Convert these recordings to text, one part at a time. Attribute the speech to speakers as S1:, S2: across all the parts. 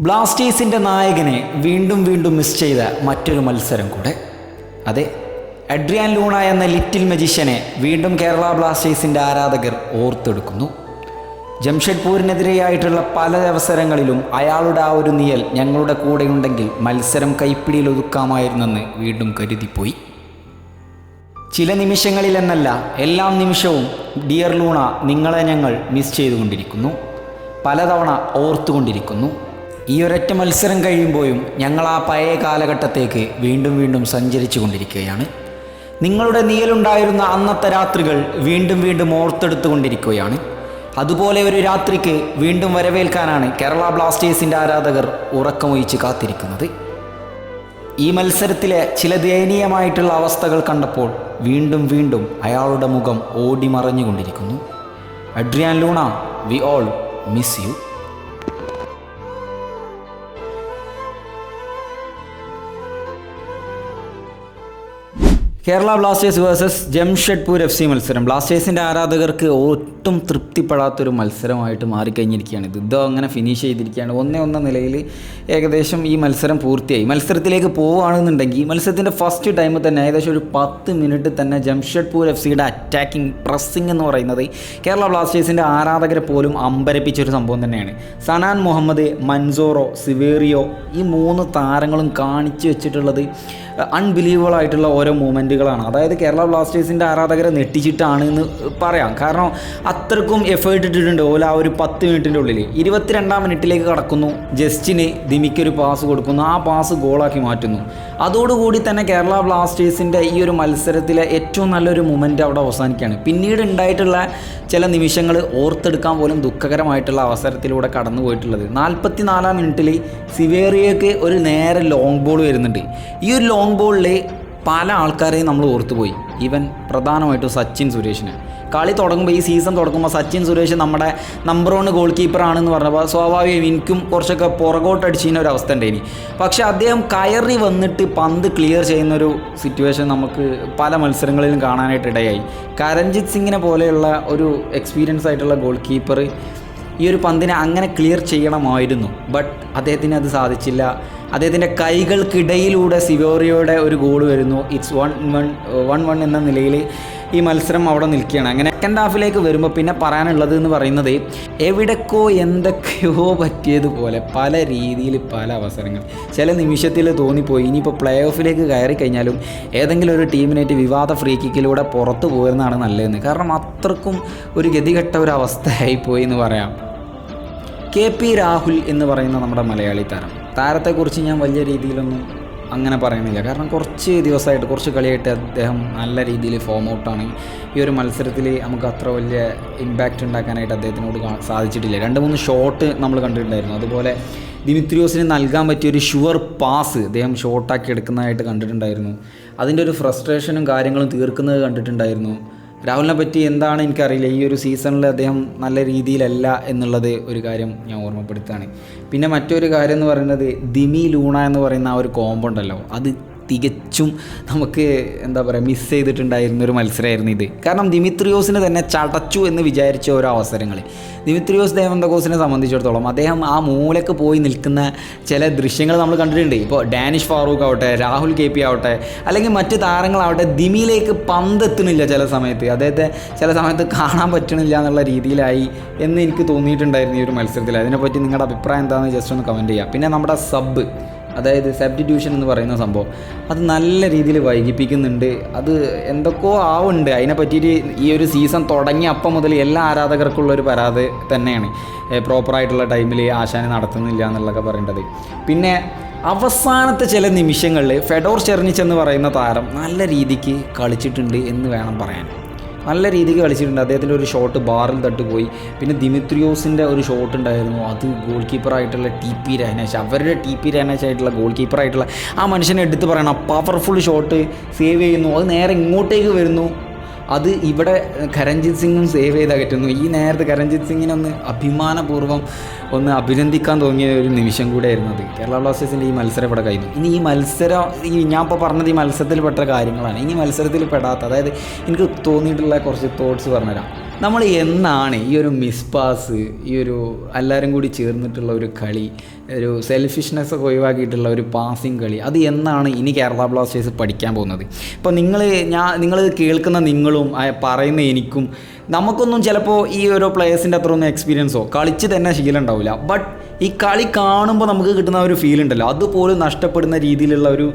S1: ബ്ലാസ്റ്റേഴ്സിന്റെ നായകനെ വീണ്ടും വീണ്ടും മിസ് ചെയ്ത മറ്റൊരു മത്സരം കൂടെ. അതെ അഡ്രിയാൻ ലൂണ എന്ന ലിറ്റിൽ മജീഷ്യനെ വീണ്ടും കേരള ബ്ലാസ്റ്റേഴ്സിന്റെ ആരാധകർ ഓർത്തെടുക്കുന്നു. ജംഷഡ്പൂരിനെതിരെയായിട്ടുള്ള പല അവസരങ്ങളിലും അയാളുടെ ആ ഒരു നിയൽ ഞങ്ങളുടെ കൂടെയുണ്ടെങ്കിൽ മത്സരം കൈപ്പിടിയിൽ ഒതുക്കാമായിരുന്നെന്ന് വീണ്ടും കരുതിപ്പോയി. ചില നിമിഷങ്ങളിലെന്നല്ല എല്ലാ നിമിഷവും ഡിയർ ലൂണ നിങ്ങളെ ഞങ്ങൾ മിസ് ചെയ്തുകൊണ്ടിരിക്കുന്നു. പലതവണ ഓർത്തുകൊണ്ടിരിക്കുന്നു. ഈ ഒരൊറ്റ മത്സരം കഴിയുമ്പോഴും ഞങ്ങൾ ആ പഴയ കാലഘട്ടത്തേക്ക് വീണ്ടും വീണ്ടും സഞ്ചരിച്ചു കൊണ്ടിരിക്കുകയാണ് നിങ്ങളുടെ നീലുണ്ടായിരുന്ന അന്നത്തെ രാത്രികൾ വീണ്ടും വീണ്ടും ഓർത്തെടുത്തുകൊണ്ടിരിക്കുകയാണ്. അതുപോലെ ഒരു രാത്രിക്ക് വീണ്ടും വരവേൽക്കാനാണ് കേരള ബ്ലാസ്റ്റേഴ്സിന്റെ ആരാധകർ ഉറക്കമൊഴിച്ച് കാത്തിരിക്കുന്നത്. ഈ മത്സരത്തിലെ ചില ദയനീയമായിട്ടുള്ള അവസ്ഥകൾ കണ്ടപ്പോൾ വീണ്ടും വീണ്ടും അയാളുടെ മുഖം ഓടിമറഞ്ഞുകൊണ്ടിരിക്കുന്നു. Adrian Luna we all miss you. Kerala Blasters versus Jamshedpur F C മത്സരം. ബ്ലാസ്റ്റേഴ്സിന്റെ ആരാധകർക്ക് ഒട്ടും തൃപ്തിപ്പെടാത്തൊരു മത്സരമായിട്ട് മാറിക്കഴിഞ്ഞിരിക്കുകയാണ്. ഇത് ഇതോ അങ്ങനെ ഫിനിഷ് ചെയ്തിരിക്കുകയാണ്. ഒന്നേ ഒന്ന നിലയിൽ ഏകദേശം ഈ മത്സരം പൂർത്തിയായി. മത്സരത്തിലേക്ക് പോവുകയാണെന്നുണ്ടെങ്കിൽ മത്സരത്തിന്റെ ഫസ്റ്റ് ടൈം തന്നെ ഏകദേശം ഒരു പത്ത് മിനിറ്റ് തന്നെ ജംഷഡ്പൂർ എഫ് സിയുടെ അറ്റാക്കിംഗ് പ്രസ്സിംഗ് എന്ന് പറയുന്നത് കേരള ബ്ലാസ്റ്റേഴ്സിന്റെ ആരാധകരെ പോലും അമ്പരപ്പിച്ചൊരു സംഭവം തന്നെയാണ്. സനാൻ മുഹമ്മദ് മൻസോറോ സിവേറിയോ ഈ മൂന്ന് താരങ്ങളും കാണിച്ചു വെച്ചിട്ടുള്ളത് അൺബിലീവബിൾ ആയിട്ടുള്ള ഓരോ മൂമെന്റുകളാണ് അതായത് കേരള ബ്ലാസ്റ്റേഴ്സിന്റെ ആരാധകരെ നെട്ടിച്ചിട്ടാണ് എന്ന് പറയാം. കാരണം അത്രക്കും എഫേർട്ട് ഇട്ടിട്ടുണ്ട്. ഓല ആ ഒരു പത്ത് മിനിറ്റിന്റെ ഉള്ളിൽ ഇരുപത്തിരണ്ടാം മിനിറ്റിലേക്ക് കടക്കുന്നു. ജസ്റ്റിന് ദിമിക്കൊരു പാസ് കൊടുക്കുന്നു. ആ പാസ് ഗോളാക്കി മാറ്റുന്നു. അതോടുകൂടി തന്നെ കേരള ബ്ലാസ്റ്റേഴ്സിന്റെ ഈ ഒരു മത്സരത്തിലെ ഏറ്റവും നല്ലൊരു മൊമെന്റ് അവിടെ അവസാനിക്കുകയാണ്. പിന്നീട് ഉണ്ടായിട്ടുള്ള ചില നിമിഷങ്ങൾ ഓർത്തെടുക്കാൻ പോലും ദുഃഖകരമായിട്ടുള്ള അവസരത്തിലൂടെ കടന്നു പോയിട്ടുള്ളത്. നാൽപ്പത്തി നാലാം മിനിറ്റിൽ സിവേറിയക്ക് ഒരു നേരെ ലോങ് ബോൾ വരുന്നുണ്ട്. ഈ ഒരു ലോങ് ബോളിൽ പല ആൾക്കാരെയും നമ്മൾ ഓർത്തുപോയി. ഈവൻ പ്രധാനമായിട്ടും സച്ചിൻ സുരേഷിനെ. കളി തുടങ്ങുമ്പോൾ ഈ സീസൺ തുടങ്ങുമ്പോൾ സച്ചിൻ സുരേഷ് നമ്മുടെ നമ്പർ വൺ ഗോൾ കീപ്പറാണെന്ന് പറഞ്ഞപ്പോൾ സ്വാഭാവികം എനിക്കും കുറച്ചൊക്കെ പുറകോട്ട് അടിച്ചിരുന്ന ഒരു അവസ്ഥ ഉണ്ടായിനി. പക്ഷേ അദ്ദേഹം കയറി വന്നിട്ട് പന്ത് ക്ലിയർ ചെയ്യുന്ന ഒരു സിറ്റുവേഷൻ നമുക്ക് പല മത്സരങ്ങളിലും കാണാനായിട്ട് ഇടയായി. കരഞ്ജിത് സിംഗിനെ പോലെയുള്ള ഒരു എക്സ്പീരിയൻസ് ആയിട്ടുള്ള ഗോൾ കീപ്പർ ഈ ഒരു പന്തിനെ അങ്ങനെ ക്ലിയർ ചെയ്യണമായിരുന്നു. ബട്ട് അദ്ദേഹത്തിന് അത് സാധിച്ചില്ല. അദ്ദേഹത്തിന്റെ കൈകൾക്കിടയിലൂടെ സിവോറിയോയുടെ ഒരു ഗോൾ വരുന്നു. It's one one one one എന്ന നിലയിൽ ഈ മത്സരം അവിടെ നിൽക്കുകയാണ്. അങ്ങനെ സെക്കൻഡ് ഹാഫിലേക്ക് വരുമ്പോൾ പിന്നെ പറയാനുള്ളത് എന്ന് പറയുന്നത് എവിടേക്കോ എന്തൊക്കെയോ പറ്റിയതുപോലെ പല രീതിയിൽ പല അവസരങ്ങൾ. ചില നിമിഷത്തിൽ തോന്നിപ്പോയി. ഇനിയിപ്പോൾ പ്ലേ ഓഫിലേക്ക് കയറി കഴിഞ്ഞാലും ഏതെങ്കിലും ഒരു ടീമിനായിട്ട് വിവാദ ഫ്രീ കിക്കിലൂടെ പുറത്തു പോകുന്നതാണ് നല്ലതെന്ന്. കാരണം അത്രക്കും ഒരു ഗതികെട്ട ഒരു അവസ്ഥയായി പോയി എന്ന് പറയാം. കെ പി രാഹുൽ എന്ന് പറയുന്ന നമ്മുടെ മലയാളി താരം. താരത്തെക്കുറിച്ച് ഞാൻ വലിയ രീതിയിലൊന്നും അങ്ങനെ പറയുന്നില്ല. കാരണം കുറച്ച് ദിവസമായിട്ട് കുറച്ച് കളിയായിട്ട് അദ്ദേഹം നല്ല രീതിയിൽ ഫോം ഔട്ടാണ് ഈ ഒരു മത്സരത്തിൽ നമുക്ക് അത്ര വലിയ ഇമ്പാക്റ്റ് ഉണ്ടാക്കാനായിട്ട് അദ്ദേഹത്തിനോട് സാധിച്ചിട്ടില്ല. രണ്ട് മൂന്ന് ഷോട്ട് നമ്മൾ കണ്ടിട്ടുണ്ടായിരുന്നു. അതുപോലെ ദിമിത്രിയോസിന് നൽകാൻ പറ്റിയ ഒരു ഷുവർ പാസ് അദ്ദേഹം ഷോട്ടാക്കി എടുക്കുന്നതായിട്ട് കണ്ടിട്ടുണ്ടായിരുന്നു. അതിന്റെ ഒരു ഫ്രസ്ട്രേഷനും കാര്യങ്ങളും തീർക്കുന്നത് കണ്ടിട്ടുണ്ടായിരുന്നു. രാഹുലിനെ പറ്റി എന്താണ് എനിക്കറിയില്ല. ഈ ഒരു സീസണിൽ അദ്ദേഹം നല്ല രീതിയിലല്ല എന്നുള്ളത് ഒരു കാര്യം ഞാൻ ഓർമ്മപ്പെടുത്തുകയാണ്. പിന്നെ മറ്റൊരു കാര്യം എന്ന് പറയുന്നത് ദിമി ലൂണ എന്ന് പറയുന്ന ആ ഒരു കോംബോ ഉണ്ടല്ലോ. അത് തികച്ചും നമുക്ക് എന്താ പറയുക മിസ് ചെയ്തിട്ടുണ്ടായിരുന്ന ഒരു മത്സരമായിരുന്നു ഇത്. കാരണം ദിമിത്രിയോസിന് തന്നെ ചടച്ചു എന്ന് വിചാരിച്ച ഓരോ അവസരങ്ങൾ ദിമിത്രിയോസ് ദേവന്തകോസിനെ സംബന്ധിച്ചിടത്തോളം അദ്ദേഹം ആ മൂലക്ക് പോയി നിൽക്കുന്ന ചില ദൃശ്യങ്ങൾ നമ്മൾ കണ്ടിട്ടുണ്ട്. ഇപ്പോൾ ഡാനിഷ് ഫാറൂഖ് ആവട്ടെ രാഹുൽ കെ പി ആവട്ടെ അല്ലെങ്കിൽ മറ്റ് താരങ്ങളാവട്ടെ ദിമിയിലേക്ക് പന്തെത്തുന്നില്ല ചില സമയത്ത്. അദ്ദേഹത്തെ ചില സമയത്ത് കാണാൻ പറ്റണില്ല എന്നുള്ള രീതിയിലായി എന്ന് എനിക്ക് തോന്നിയിട്ടുണ്ടായിരുന്നു ഈ ഒരു മത്സരത്തിൽ. അതിനെപ്പറ്റി നിങ്ങളുടെ അഭിപ്രായം എന്താണെന്ന് ജസ്റ്റ് ഒന്ന് കമന്റ് ചെയ്യാം. പിന്നെ നമ്മുടെ സബ്. അതായത് സബ്സ്റ്റിറ്റ്യൂഷൻ എന്ന് പറയുന്ന സംഭവം. അത് നല്ല രീതിയിൽ വൈകിപ്പിക്കുന്നുണ്ട്. അത് എന്തൊക്കെയോ ആവുന്നുണ്ട് അതിനെ പറ്റിയിട്ട് ഈ ഒരു സീസൺ തുടങ്ങിയ അപ്പം മുതൽ എല്ലാ ആരാധകർക്കുള്ള ഒരു പരാതി തന്നെയാണ്. പ്രോപ്പറായിട്ടുള്ള ടൈമിൽ ആശാനെ നടത്തുന്നില്ല എന്നുള്ളതൊക്കെ പറയേണ്ടത്. പിന്നെ അവസാനത്തെ ചില നിമിഷങ്ങളിൽ ഫെഡോർ ചെർണിച്ച് എന്ന് പറയുന്ന താരം നല്ല രീതിക്ക് കളിച്ചിട്ടുണ്ട് എന്ന് വേണം പറയാൻ. നല്ല രീതിക്ക് കളിച്ചിട്ടുണ്ട്. അദ്ദേഹത്തിന്റെ ഒരു ഷോട്ട് ബാറിൽ തട്ടുപോയി. പിന്നെ ദിമിത്രിയോസിന്റെ ഒരു ഷോട്ട് ഉണ്ടായിരുന്നു. അത് ഗോൾ കീപ്പറായിട്ടുള്ള ടി പി രഹനേഷ് അവരുടെ ടി പി രഹനേഷ് ആയിട്ടുള്ള ഗോൾ കീപ്പറായിട്ടുള്ള ആ മനുഷ്യനെ എടുത്ത് പറയണം. പവർഫുൾ ഷോട്ട് സേവ് ചെയ്യുന്നു. അത് നേരെ ഇങ്ങോട്ടേക്ക് വരുന്നു. അത് ഇവിടെ കരഞ്ജിത് സിംഗും സേവ് ചെയ്ത് അകറ്റുന്നു ഈ നേരത്തെ കരഞ്ജിത് സിംഗിനെ ഒന്ന് അഭിമാനപൂർവം ഒന്ന് അഭിനന്ദിക്കാൻ തോന്നിയ ഒരു നിമിഷം കൂടെയായിരുന്നു അത്. കേരള ബ്ലാസ്റ്റേഴ്സിന്റെ ഈ മത്സരം ഇവിടെ കഴിഞ്ഞു. ഇനി ഈ മത്സരം ഈ ഞാൻ ഇപ്പോൾ പറഞ്ഞത് ഈ മത്സരത്തിൽ പെട്ട കാര്യങ്ങളാണ്. ഇനി മത്സരത്തിൽ പെടാത്ത അതായത് എനിക്ക് തോന്നിയിട്ടുള്ള കുറച്ച് തോട്ട്സ് പറഞ്ഞുതരാം. നമ്മൾ എന്നാണ് ഈ ഒരു മിസ് പാസ് ഈ ഒരു എല്ലാവരും കൂടി ചേർന്നിട്ടുള്ള ഒരു കളി ഒരു സെൽഫിഷ്നെസ് ഒക്കെ ഒഴിവാക്കിയിട്ടുള്ള ഒരു പാസിങ് കളി അത് എന്നാണ് ഇനി കേരള ബ്ലാസ്റ്റേഴ്സ് പഠിക്കാൻ പോകുന്നത്? ഇപ്പോൾ നിങ്ങൾ ഞാൻ നിങ്ങൾ കേൾക്കുന്ന നിങ്ങളും പറയുന്ന എനിക്കും നമുക്കൊന്നും ചിലപ്പോൾ ഈ ഓരോ പ്ലേയേഴ്സിന്റെ അത്ര ഒന്നും എക്സ്പീരിയൻസോ കളിച്ച് തന്നെ ശീലം ഉണ്ടാവില്ല ബട്ട് ഈ കളി കാണുമ്പോൾ നമുക്ക് കിട്ടുന്ന ഒരു ഫീൽ ഉണ്ടല്ലോ. അതുപോലും നഷ്ടപ്പെടുന്ന രീതിയിലുള്ള ഒരു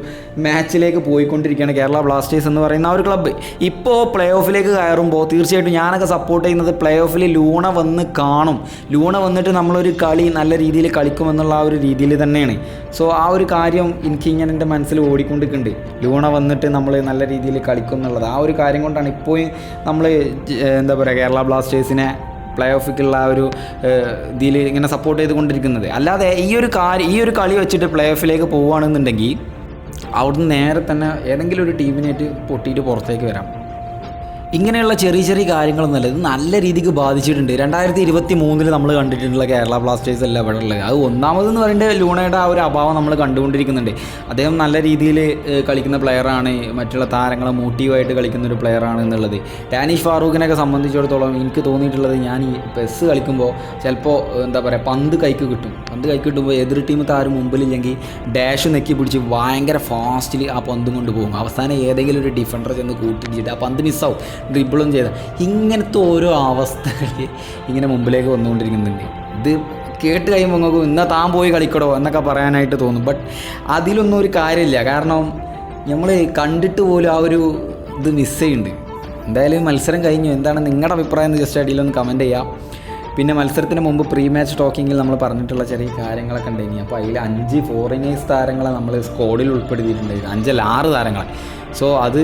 S1: മാച്ചിലേക്ക് പോയിക്കൊണ്ടിരിക്കുകയാണ് കേരള ബ്ലാസ്റ്റേഴ്സ് എന്ന് പറയുന്ന ആ ഒരു ക്ലബ്ബ് ഇപ്പോൾ പ്ലേ ഓഫിലേക്ക് കയറുമ്പോൾ തീർച്ചയായിട്ടും ഞാനൊക്കെ സപ്പോർട്ട് ചെയ്യുന്നത് പ്ലേ ഓഫിൽ ലൂണ വന്ന് കാണും. ലൂണ വന്നിട്ട് നമ്മളൊരു കളി നല്ല രീതിയിൽ കളിക്കുമെന്നുള്ള ആ ഒരു രീതിയിൽ തന്നെയാണ്. സോ ആ ഒരു കാര്യം എനിക്ക് ഇങ്ങനെ എന്റെ മനസ്സിൽ ഓടിക്കൊണ്ടിരിക്കുന്നുണ്ട്. ലൂണ വന്നിട്ട് നമ്മൾ നല്ല രീതിയിൽ കളിക്കും എന്നുള്ളത്. ആ ഒരു കാര്യം കൊണ്ടാണ് ഇപ്പോഴും നമ്മൾ എന്താ പറയുക കേരള ബ്ലാസ്റ്റേഴ്സിനെ പ്ലേ ഓഫിക്കുള്ള ആ ഒരു ഇതിൽ ഇങ്ങനെ സപ്പോർട്ട് ചെയ്തുകൊണ്ടിരിക്കുന്നത്. അല്ലാതെ ഈ ഒരു കാര്യം ഈ ഒരു കളി വെച്ചിട്ട് പ്ലേ ഓഫിലേക്ക് പോവുകയാണെന്നുണ്ടെങ്കിൽ അവിടുന്ന് നേരെ തന്നെ ഏതെങ്കിലും ഒരു ടീമിനായിട്ട് പൊട്ടിയിട്ട് പുറത്തേക്ക് വരാം. ഇങ്ങനെയുള്ള ചെറിയ ചെറിയ കാര്യങ്ങളൊന്നുമല്ല. ഇത് നല്ല രീതിക്ക് ബാധിച്ചിട്ടുണ്ട്. രണ്ടായിരത്തി ഇരുപത്തി മൂന്നിൽ നമ്മൾ കണ്ടിട്ടുള്ള കേരള ബ്ലാസ്റ്റേഴ്സ് അല്ല ഇവിടെ ഉള്ളത്. അത് ഒന്നാമതെന്ന് പറയുന്നത് ലൂണയുടെ ആ ഒരു അഭാവം നമ്മൾ കണ്ടുകൊണ്ടിരിക്കുന്നുണ്ട്. അദ്ദേഹം നല്ല രീതിയിൽ കളിക്കുന്ന പ്ലെയറാണ് മറ്റുള്ള താരങ്ങളെ മോട്ടീവായിട്ട് കളിക്കുന്ന ഒരു പ്ലെയറാണ് എന്നുള്ളത്. ഡാനിഷ് ഫാറൂഖിനെയൊക്കെ സംബന്ധിച്ചിടത്തോളം എനിക്ക് തോന്നിയിട്ടുള്ളത് ഞാൻ ഈ പെസ് കളിക്കുമ്പോൾ ചിലപ്പോൾ എന്താ പറയുക പന്ത് കൈക്ക് കിട്ടും. പന്ത് കൈക്ക് കിട്ടുമ്പോൾ എതിർ ടീം താരം മുമ്പിലില്ലെങ്കിൽ ഡാഷ് നെക്കി പിടിച്ച് ഭയങ്കര ഫാസ്റ്റിൽ ആ പന്തും കൊണ്ട് പോകും. അവസാനം ഏതെങ്കിലും ഒരു ഡിഫൻഡർ ചെന്ന് കൂട്ടിയിട്ട് ആ പന്ത് മിസ്സാവും ഡ്രിബിളും ചെയ്ത. ഇങ്ങനത്തെ ഓരോ അവസ്ഥകൾ ഇങ്ങനെ മുമ്പിലേക്ക് വന്നുകൊണ്ടിരിക്കുന്നുണ്ട്. ഇത് കേട്ട് കഴിയുമ്പോൾ നിങ്ങൾക്ക് ഇന്നാ താൻ പോയി കളിക്കടോ എന്നൊക്കെ പറയാനായിട്ട് തോന്നും. ബട്ട് അതിലൊന്നും ഒരു കാര്യമില്ല. കാരണം നമ്മൾ കണ്ടിട്ട് പോലും ആ ഒരു ഇത് മിസ് ചെയ്യുന്നുണ്ട്. എന്തായാലും മത്സരം കഴിഞ്ഞു. എന്താണ് നിങ്ങളുടെ അഭിപ്രായം എന്ന് ജസ്റ്റ് അടിയിലൊന്ന് കമന്റ് ചെയ്യാം. പിന്നെ മത്സരത്തിന് മുമ്പ് പ്രീ മാച്ച് ടോക്കിങ്ങിൽ നമ്മൾ പറഞ്ഞിട്ടുള്ള ചെറിയ കാര്യങ്ങളൊക്കെ ഉണ്ടായിരുന്നു അപ്പോൾ അതിൽ അഞ്ച് ഫോറിനേഴ്സ് താരങ്ങളെ നമ്മൾ സ്കോഡിൽ ഉൾപ്പെടുത്തിയിട്ടുണ്ടായിരുന്നു. അഞ്ചല്ല ആറ് താരങ്ങളെ. സോ അത്